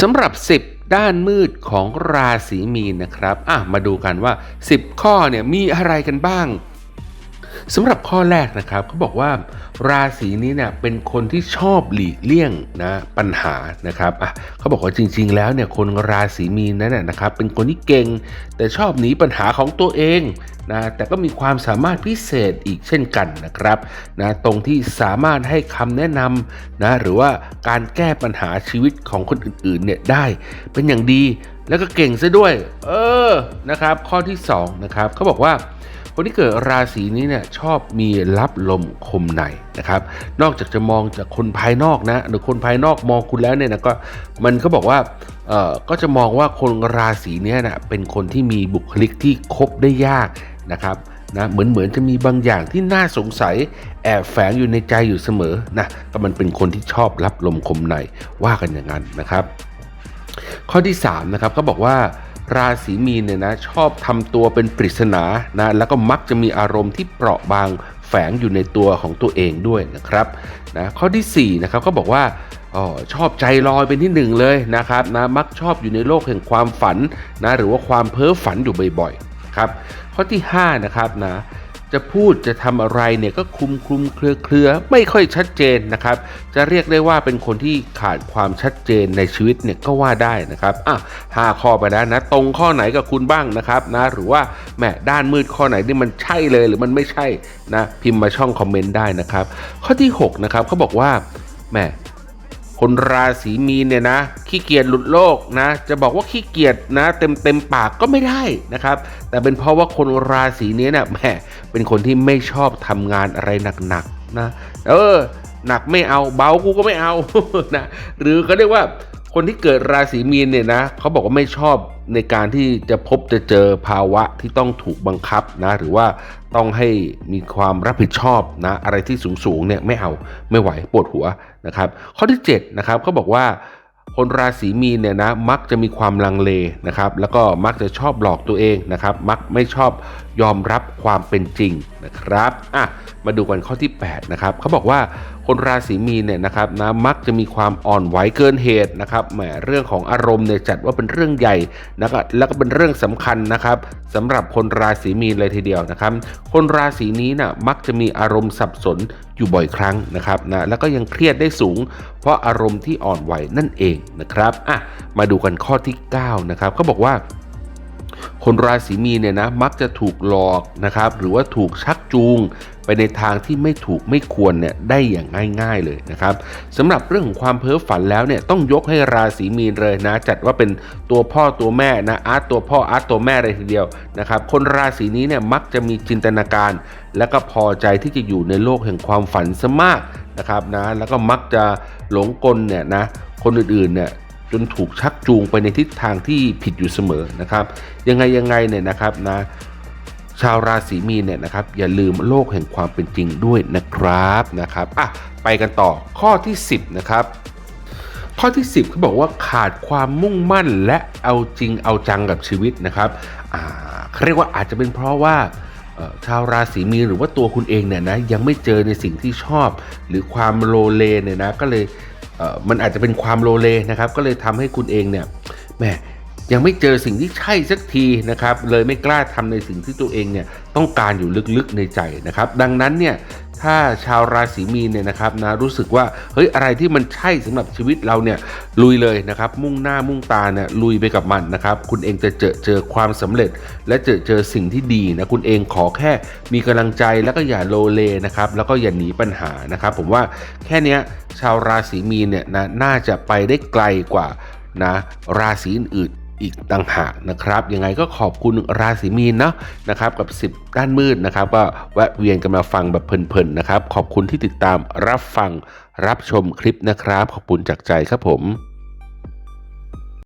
สำหรับ 10 ด้านมืดของราศีมีนนะครับอะมาดูกันว่า 10 ข้อเนี่ยมีอะไรกันบ้าง สำหรับข้อแรกนะครับเขาบอกว่าราศีนี้เนี่ยเป็นคนที่ชอบหลีกเลี่ยงนะปัญหานะครับอะเขาบอกว่าจริง ๆ แล้วเนี่ยคนราศีมีนนั้นนะนะครับเป็นคนที่เก่งแต่ชอบหนีปัญหาของตัวเองนะแต่ก็มีความสามารถพิเศษอีกเช่นกันนะครับนะตรงที่สามารถให้คำแนะนำนะหรือว่าการแก้ปัญหาชีวิตของคนอื่นๆเนี่ยได้เป็นอย่างดีแล้วก็เก่งซะด้วย เออนะครับ ข้อที่2นะครับเขาบอกว่า คนที่เกิดราศีนี้เนี่ยชอบมีรับลมคมในนะครับ นอกจากจะมองจากคนภายนอกนะหรือคนภายนอกมองคุณแล้วเนี่ยนะก็มันก็บอกว่าเอ่อก็จะมองว่าคนราศีนี้นะเป็นคนที่มีบุคลิกที่คบได้ยากนะครับนะเหมือนเหมือนจะมีบางอย่างที่น่าสงสัยแอบแฝงอยู่ในใจอยู่เสมอนะก็มันเป็นคนที่ชอบรับลมคมในว่ากันอย่างนั้นนะครับ ข้อที่3นะครับเขาบอกว่า ราศีมีนเนี่ยนะชอบทำตัวเป็นปริศนานะแล้วก็มักจะมีอารมณ์ที่เปราะบางแฝงอยู่ในตัวของตัวเองด้วยนะครับนะข้อที่4นะครับก็บอกว่าออชอบใจลอยเป็นที่หนึ่งเลยนะครับนะมักชอบอยู่ในโลกแห่งความฝันนะหรือว่าความเพ้อฝันอยู่บ่อยๆครับข้อที่5นะครับนะ จะพูดจะทำอะไรเนี่ยก็คลุมคลุมเครือเครือไม่ค่อยชัดเจนนะครับ จะเรียกได้ว่าเป็นคนที่ขาดความชัดเจนในชีวิตเนี่ยก็ว่าได้นะครับอะห้าข้อไปแล้วนะ ตรงข้อไหนกับคุณบ้างนะครับนะหรือว่าแหมด้านมืดข้อไหนนี่มันใช่เลยหรือมันไม่ใช่นะพิมพ์มาช่องคอมเมนต์ได้นะครับ ข้อที่6นะครับเขาบอกว่าแหม คนราศีมีนเนี่ยนะ ขี้เกียจหลุดโลกนะ จะบอกว่าขี้เกียจนะ เต็มเต็มปากก็ไม่ได้นะครับ แต่เป็นเพราะว่าคนราศีนี้เนี่ยแหมเป็นคนที่ไม่ชอบทำงานอะไรหนักๆนะ เออ หนักไม่เอาเบากูก็ไม่เอานะหรือเขาเรียกว่า คนที่เกิดราศีมีนเนี่ยนะเขาบอกว่าไม่ชอบในการที่จะพบจะเจอภาวะที่ต้องถูกบังคับนะ หรือว่าต้องให้มีความรับผิดชอบนะ อะไรที่สูงๆเนี่ยไม่เอาไม่ไหวปวดหัวนะครับ ข้อที่7นะครับเขาบอกว่าคนราศีมีนเนี่ยนะมักจะมีความลังเลนะครับ แล้วก็มักจะชอบหลอกตัวเองนะครับ มักไม่ชอบยอมรับความเป็นจริงนะครับอะมาดูกันข้อที่8นะครับเขาบอกว่า คนราศีมีนเนี่ยนะครับนะมักจะมีความอ่อนไหวเกินเหตุนะครับแหมเรื่องของอารมณ์เนี่ยจัดว่าเป็นเรื่องใหญ่นะครับแล้วก็เป็นเรื่องสำคัญนะครับสำหรับคนราศีมีนเลยทีเดียวนะครับ คนราศีนี้นะ่ะมักจะมีอารมณ์สับสนอยู่บ่อยครั้งนะครับนะแล้วก็ยังเครียดได้สูง เพราะอารมณ์ที่อ่อนไหวนั่นเองนะครับอะมาดูกันข้อที่9นะครับเขาบอกว่า คนราศีมีนเนี่ยนะมักจะถูกหลอกนะครับ หรือว่าถูกชักจูงไปในทางที่ไม่ถูกไม่ควรเนี่ยได้อย่างง่าย ๆเลยนะครับสำหรับเรื่องของความเพ้อฝันแล้วเนี่ยต้องยกให้ราศีมีนเลยนะ จัดว่าเป็นตัวพ่อตัวแม่นะอาร์ตตัวพ่ออาร์ตตัวแม่เลยทีเดียวนะครับ คนราศีนี้เนี่ยมักจะมีจินตนาการ และก็พอใจที่จะอยู่ในโลกแห่งความฝันซะมากนะครับนะแล้วก็มักจะหลงกลเนี่ยนะคนอื่นๆเนี่ย จนถูกชักจูงไปในทิศทางที่ผิดอยู่เสมอนะครับ ยังไงยังไงเนี่ยนะครับนะชาวราศีมีนเนี่ยนะครับอย่าลืมโลกแห่งความเป็นจริงด้วยนะครับนะครับอะไปกันต่อข้อที่ 10 นะครับ ข้อที่ 10เขาบอกว่าขาดความมุ่งมั่นและเอาจริงเอาจังกับชีวิตนะครับอ่าเขาเรียกว่าอาจจะเป็นเพราะว่าชาวราศีมีนหรือว่าตัวคุณเองเนี่ยนะยังไม่เจอในสิ่งที่ชอบ หรือความโลเลเนี่ยนะก็เลย มันอาจจะเป็นความโลเลนะครับ ก็เลยทำให้คุณเองเนี่ยแหมยังไม่เจอสิ่งที่ใช่สักทีนะครับ เลยไม่กล้าทำในสิ่งที่ตัวเองเนี่ยต้องการอยู่ลึกๆในใจนะครับ ดังนั้นเนี่ย ถ้าชาวราศีมีนเนี่ยนะครับนะรู้สึกว่าเฮ้ยอะไรที่มันใช่สำหรับชีวิตเราเนี่ยลุยเลยนะครับ มุ่งหน้ามุ่งตาเนี่ยลุยไปกับมันนะครับคุณเองจะเจอเจอความสำเร็จ และเจอเจอสิ่งที่ดีนะคุณเองขอแค่มีกำลังใจแล้วก็อย่าโลเลนะครับแล้วก็อย่าหนีปัญหานะครับ ผมว่าแค่นี้ชาวราศีมีนเนี่ยนะน่าจะไปได้ไกลกว่านะราศีอื่น อีกต่างหากนะครับ ยังไงก็ขอบคุณราศีมีนเนาะนะครับกับ 10 ด้านมืดนะครับก็แวะเวียนกันมาฟังแบบเพลินๆนะครับ ขอบคุณที่ติดตามรับฟังรับชมคลิปนะครับ ขอบคุณจากใจครับผม